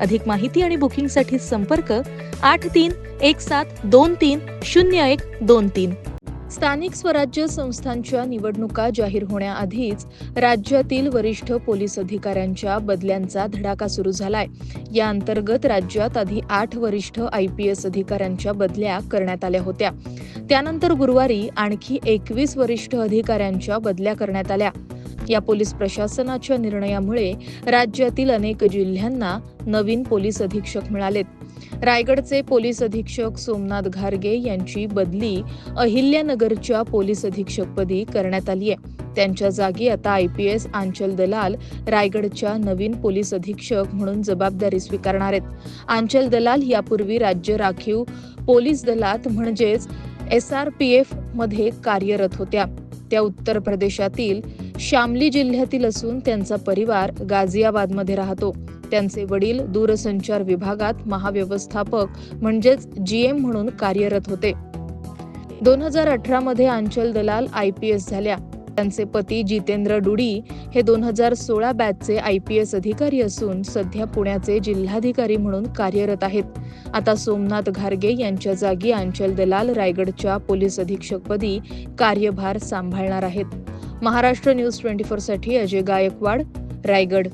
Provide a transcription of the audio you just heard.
अधिक माहिती आणि बुकिंगसाठी संपर्क आठ तीन एक सात दोन तीन शून्य एक दोन तीन. स्थानिक स्वराज्य संस्थांच्या निवडणुका जाहीर होण्याआधीच राज्यातील वरिष्ठ पोलीस अधिकाऱ्यांच्या बदल्यांचा धडाका सुरू झालाय. या अंतर्गत राज्यात आधी आठ वरिष्ठ आय पी एस अधिकाऱ्यांच्या बदल्या करण्यात आल्या होत्या. त्यानंतर गुरुवारी आणखी एकवीस वरिष्ठ अधिकाऱ्यांच्या बदल्या करण्यात आल्या. या पोलीस प्रशासनाच्या निर्णयामुळे राज्यातील अनेक जिल्ह्यांना नवीन पोलीस अधीक्षक मिळालेत. रायगडचे पोलीस अधीक्षक सोमनाथ घारगे यांची बदली अहिल्यानगरच्या पोलीस अधीक्षकपदी करण्यात आली आहे. त्यांच्या जागी आता आय पी एस आंचल दलाल रायगडच्या नवीन पोलीस अधीक्षक म्हणून जबाबदारी स्वीकारणार आहेत. आंचल दलाल यापूर्वी राज्य राखीव पोलीस दलात म्हणजेच एस आर पी एफमध्ये कार्यरत होत्या. त्या उत्तर प्रदेशातील शामली जिल्ह्यातील असून त्यांचा परिवार गाझियाबादमध्ये राहतो. त्यांचे वडील दूरसंचार विभागात महाव्यवस्थापक म्हणजेच जीएम म्हणून कार्यरत होते. दोन हजार अठरा मध्ये दलाल आय पी एस झाल्या. त्यांचे पती जितेंद्र डुडी हे दोन हजार सोळा बॅचचे आय पी एस अधिकारी असून सध्या पुण्याचे जिल्हाधिकारी म्हणून कार्यरत आहेत. आता सोमनाथ घारगे यांच्या जागी आंचल दलाल रायगडच्या पोलीस अधीक्षकपदी कार्यभार सांभाळणार आहेत. महाराष्ट्र न्यूज ट्वेंटी फोरसाठी अजय गायकवाड रायगड.